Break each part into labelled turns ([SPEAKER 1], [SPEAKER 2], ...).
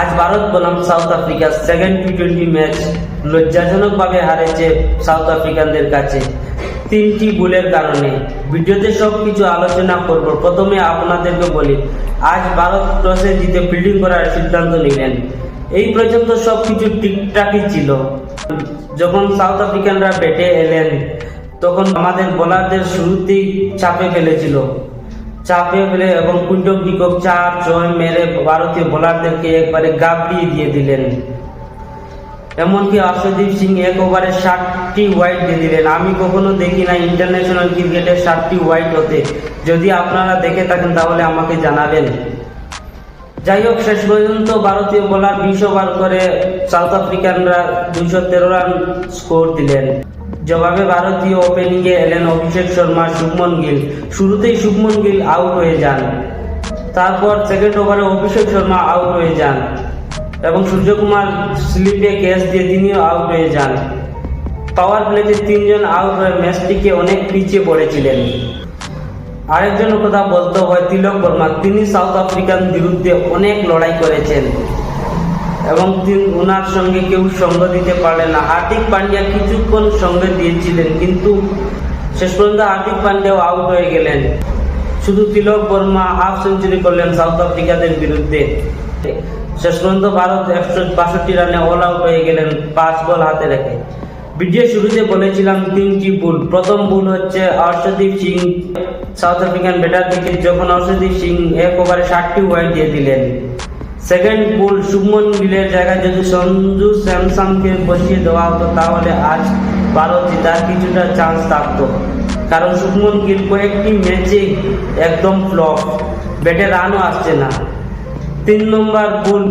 [SPEAKER 1] আজ ভারত বনাম South Africa second T twenty match লজ্জাজনকভাবে হারেছে সাউথ আফ্রিকানদের কাছে। তিনটি গোলের কারণে। ভিডিওতে সব কিছু আলোচনা করব। প্রথমে আপনাদেরকে বলি, আজ ভারত টসে জিতে ফিল্ডিং করার সিদ্ধান্ত নিলেন। এই পর্যন্ত সব কিছু ঠিকঠাকই ছিল। যখন সাউথ আফ্রিকানরা ব্যাটে এলেন, তখন আমাদের বোলারদের শুরুতেই চাপে ফেলেছিল। চাপে ফেলে এবং কুইন্টন ডিকক চার ছয় মেরে ভারতীয় বোলারদেরকে একবারে গাবড়িয়ে দিয়ে দিলেন। এমনকি অর্শদীপ সিং এক ওভারে ষাটটি ওয়াইড দিয়ে দিলেন। আমি কখনো দেখি না ইন্টারন্যাশনাল ক্রিকেটে ষাটটি ওয়াইড হতে। যদি আপনারা দেখে থাকেন তাহলে আমাকে জানাবেন। যাই হোক, শেষ পর্যন্ত ভারতীয় বোলার বিশ ওভার করে সাউথ আফ্রিকানরা দুইশো তেরো রান স্কোর দিলেন। জবাবে ভারতীয় ওপেনিংয়ে এলেন অভিষেক শর্মা, শুভমন গিল। শুরুতেই শুভমন গিল আউট হয়ে যান। তারপর সেকেন্ড ওভারে অভিষেক শর্মা আউট হয়ে যান এবং সূর্যকুমার স্লিপে ক্যাচ দিয়ে তিনিও আউট হয়ে যান। পাওয়ার প্লেতে তিনজন আউট হয়ে ম্যাচটিকে অনেক পিছিয়ে পড়েছিলেন। আরেকজনের কথা বলতে হয় তিলক বর্মা। তিনি সাউথ আফ্রিকান বিরুদ্ধে অনেক লড়াই করেছেন। এবং তিনি ওনার সঙ্গে কেউ সঙ্গ দিতে পারলেন না। হার্দিক পান্ডিয়া কিছুক্ষণ সঙ্গে দিয়েছিলেন, কিন্তু শেষ পর্যন্ত হার্দিক পান্ডিয়াও আউট হয়ে গেলেন। শুধু তিলক বর্মা হাফ সেঞ্চুরি করলেন সাউথ আফ্রিকাদের বিরুদ্ধে। শেষ পর্যন্ত ভারত একশো বাষট্টি রানে অল আউট হয়ে গেলেন পাঁচ বল হাতে রেখে। ভিডিও শুরুতে বলেছিলাম তিনটি ভুল। প্রথম ভুল হচ্ছে Arshdeep Singh South African batter থেকে যখন অর্শদীপ সিং এক ওভারে ষাটটি ওয়াইড দিয়ে দিলেন। সেকেন্ড পুল শুভমন গিলের জায়গায় যদি সঞ্জু স্যামসাংকে বসিয়ে দেওয়া হতো, তাহলে আজ ভারত জেতার কিছুটা চান্স থাকতো। কারণ শুভমন গিল কয়েকটি ম্যাচে একদম ফ্লপ ব্যাটে রানও আসছে না। তিন নম্বর ভুল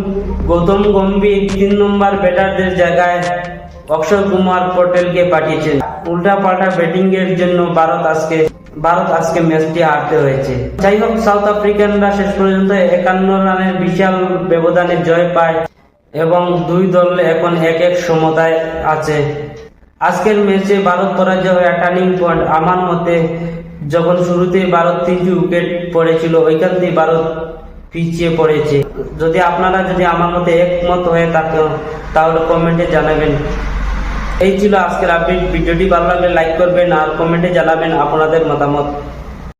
[SPEAKER 1] গৌতম গম্ভীর তিন নম্বর ব্যাটারদের জায়গায় অক্ষয় কুমার পটেলকে পাঠিয়েছেন। উল্টা পাল্টা ব্যাটিং এর জন্য ভারত আজকে ভারত আজকে ম্যাচটি হারতে হয়েছে। যাই হোক সাউথ আফ্রিকানরা শেষ পর্যন্ত একান্ন রানের বিশাল ব্যবধানে জয় পায় এবং দুই দল এখন এক এক সমতায় আছে। আজকের ম্যাচে ভারত পরাজয় হয়ে টার্নিং পয়েন্ট আমার মতে যখন শুরুতে ভারত তিনটি উইকেট পড়েছিল, ওইখান থেকে ভারত পিছিয়ে পড়েছে। যদি আপনারা যদি আমার মতে একমত হয়ে থাকেন, তাহলে কমেন্টে জানাবেন। এই ছিল আজকের আপডেট ভিডিওটি ভালো লাগলে লাইক করবেন আর কমেন্টে জানাবেন আপনাদের মতামত।